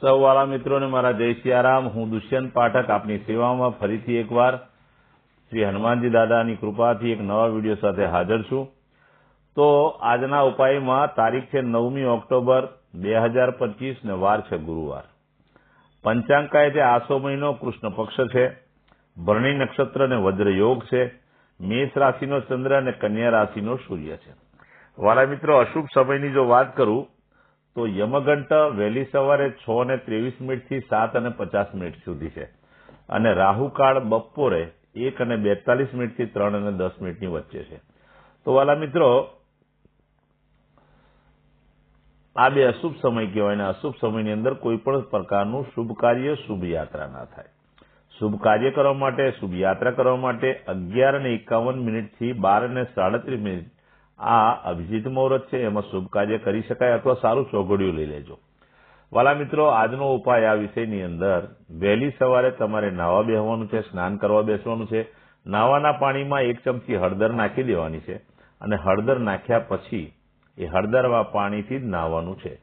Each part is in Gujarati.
સૌ વાળા મિત્રોને મારા જય સિયારામ. હું દુષ્યંત પાઠક આપની સેવામાં ફરીથી એકવાર શ્રી હનુમાનજી દાદાની કૃપાથી એક નવા વીડિયો સાથે હાજર છું. તો આજના ઉપાયમાં તારીખ છે નવમી ઓક્ટોબર બે હજાર પચીસ ને વાર છે ગુરુવાર. પંચાંગ કહે આસો મહિનો, કૃષ્ણ પક્ષ છે. ભરણી નક્ષત્ર અને વજ્ર યોગ છે. મેષ રાશિનો ચંદ્ર અને કન્યા રાશિનો સૂર્ય છે. વાલા મિત્રો, અશુભ સમયની જો વાત કરું તો યમઘંટ વહેલી સવારે છ ને ત્રેવીસ મિનિટથી સાત અને પચાસ મિનિટ સુધી છે. અને રાહુકાળ બપોરે એક અને બેતાલીસ મિનિટથી ત્રણ અને દસ મિનિટની વચ્ચે છે. તો વાલા મિત્રો, આ બે અશુભ સમય કહેવાય અને અશુભ સમયની અંદર કોઈ પણ પ્રકારનું શુભ કાર્ય શુભ યાત્રા ના થાય. શુભ કાર્ય કરવા માટે, શુભ યાત્રા કરવા માટે અગિયાર અને એકાવન મિનિટથી બાર અને સાડત્રીસ મિનિટ આ અભિજીત મુહૂર્ત છે, એમાં શુભ કાર્ય કરી શકાય અથવા સારું ચોઘડિયું લઈ લેજો. વાલા મિત્રો, આજનો ઉપાય આ વિષયની અંદર. વહેલી સવારે તમારે નાવા બેસવાનું છે, સ્નાન કરવા બેસવાનું છે. નાવાના પાણીમાં એક ચમચી હળદર નાખી દેવાની છે અને હળદર નાખ્યા પછી એ હળદરવા પાણીથી જ નાહવાનું છે.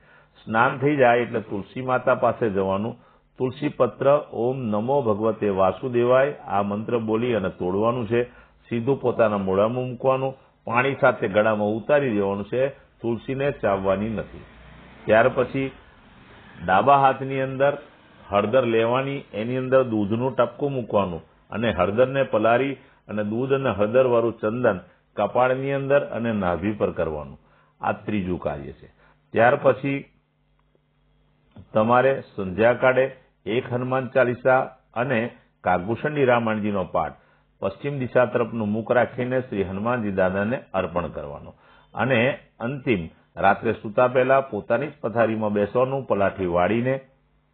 સ્નાન થઈ જાય એટલે તુલસી માતા પાસે જવાનું. તુલસી પત્ર, ઓમ નમો ભગવતે વાસુદેવાય, આ મંત્ર બોલી અને તોડવાનું છે. સીધું પોતાના મોઢામાં મૂકવાનું. પાણી સાથે ગળામાં ઉતારી દેવાનું છે, તુલસીને ચાવવાની નથી. ત્યાર પછી ડાબા હાથની અંદર હળદર લેવાની, એની અંદર દૂધનું ટપકું મૂકવાનું અને હળદરને પલારી અને દૂધ અને હળદર વાળું ચંદન કપાળની અંદર અને નાભી પર કરવાનું. આ ત્રીજું કાર્ય છે. ત્યાર પછી તમારે સંધ્યાકાળે એક હનુમાન ચાલીસા અને કાગભૂષણની રામાયણજીનો પાઠ પશ્ચિમ દિશા તરફનું મુખ રાખીને શ્રી હનુમાનજી દાદાને અર્પણ કરવાનો. અને અંતિમ, રાત્રે સૂતા પહેલા પોતાની જ પથારીમાં બેસવાનું, પલાઠી વાળીને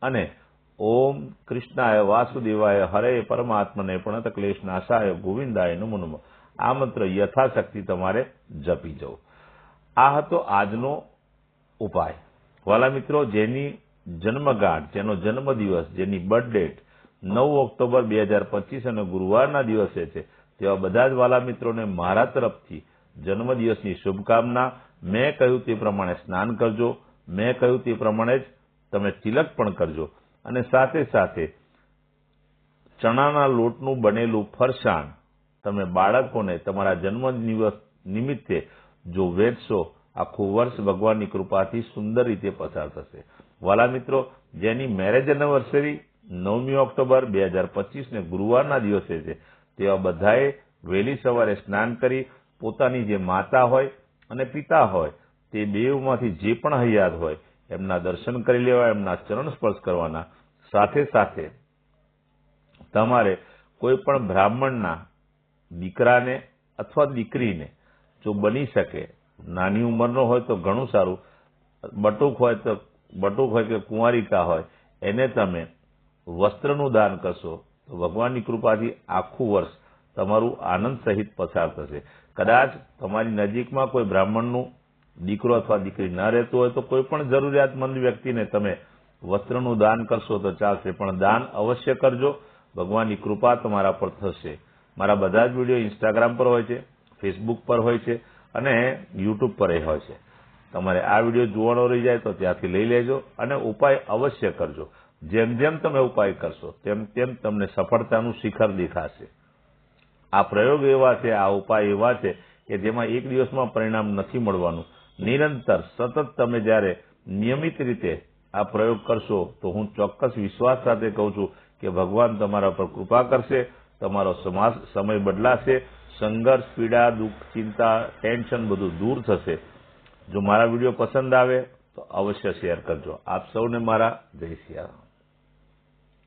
અને ઓમ કૃષ્ણાય વાસુદેવાય હરે પરમાત્મને પણ ક્લેશ નાશાય ગોવિંદાય નમો નમો. આ મંત્ર યથાશક્તિ તમારે જપી જવું. આ હતો આજનો ઉપાય. વાલા મિત્રો, જેની જન્મગાંઠ જેનો જન્મદિવસ, જેની બર્થ ડેટ નવ ઓક્ટોબર બે હજાર પચીસ અને ગુરુવારના દિવસે છે. તેવા બધા જ વાલા મિત્રોને મારા તરફથી જન્મદિવસની શુભકામના. મેં કહ્યું તે પ્રમાણે સ્નાન કરજો. મેં કહ્યું તે પ્રમાણે જ તમે તિલક પણ કરજો. અને સાથે સાથે ચણાના લોટનું બનેલું ફરસાણ તમે બાળકોને તમારા જન્મદિવસ નિમિત્તે જો વેચશો, આખું વર્ષ ભગવાનની કૃપાથી સુંદર રીતે પસાર થશે. વાલા મિત્રો, જેની મેરેજ એનિવર્સરી નવમી ઓક્ટોબર બે હજાર પચીસ ને ગુરુવારના દિવસે છે. તેવા બધાએ વહેલી સવારે સ્નાન કરી પોતાની જે માતા હોય અને પિતા હોય તે બેઉમાંથી જે પણ હૈયાત હોય એમના દર્શન કરી લેવા, એમના ચરણ સ્પર્શ કરવાના. સાથે સાથે તમારે કોઈ પણ બ્રાહ્મણના દીકરાને અથવા દીકરીને જો બની શકે, નાની ઉંમરનો હોય તો ઘણું સારું, બટુક હોય તો બટુક હોય કે કુંવારિકા હોય, એને તમે વસ્ત્રનું દાન કરશો, તો ભગવાનની કૃપાથી આખું વર્ષ તમારું આનંદ સહિત પસાર થશે. કદાચ તમારી નજીકમાં કોઈ બ્રાહ્મણનું દીકરો અથવા દીકરી ન રહેતું હોય તો કોઈ પણ જરૂરિયાતમંદ વ્યક્તિને તમે વસ્ત્રનું દાન કરશો તો ચાલશે, પણ દાન અવશ્ય કરજો. ભગવાનની કૃપા તમારા પર થશે. મારા બધા જ વીડિયો ઇન્સ્ટાગ્રામ પર હોય છે ફેસબુક પર હોય છે અને યુટ્યુબ પર એ હોય છે. તમારે આ વીડિયો જોવાનો રહી જાય તો ત્યાંથી લઈ લેજો અને ઉપાય અવશ્ય કરજો. જેમ જેમ તમે ઉપાય કરશો, તેમ તેમ તમને સફળતાનું શિખર દેખાશે. આ પ્રયોગ એવા છે, આ ઉપાય એવા છે કે જેમાં એક દિવસમાં પરિણામ નથી મળવાનું. નિરંતર, સતત તમે જ્યારે નિયમિત રીતે આ પ્રયોગ કરશો, તો હું ચોક્કસ વિશ્વાસ સાથે કહું છું કે ભગવાન તમારા પર કૃપા કરશે, તમારો સમાસ, સમય બદલાશે, સંઘર્ષ, પીડા, દુઃખ, ચિંતા, ટેન્શન બધું દૂર થશે. જો મારા વીડિયો પસંદ આવે, તો અવશ્ય શેર કરજો. આપ સૌને મારા જય સિયારામ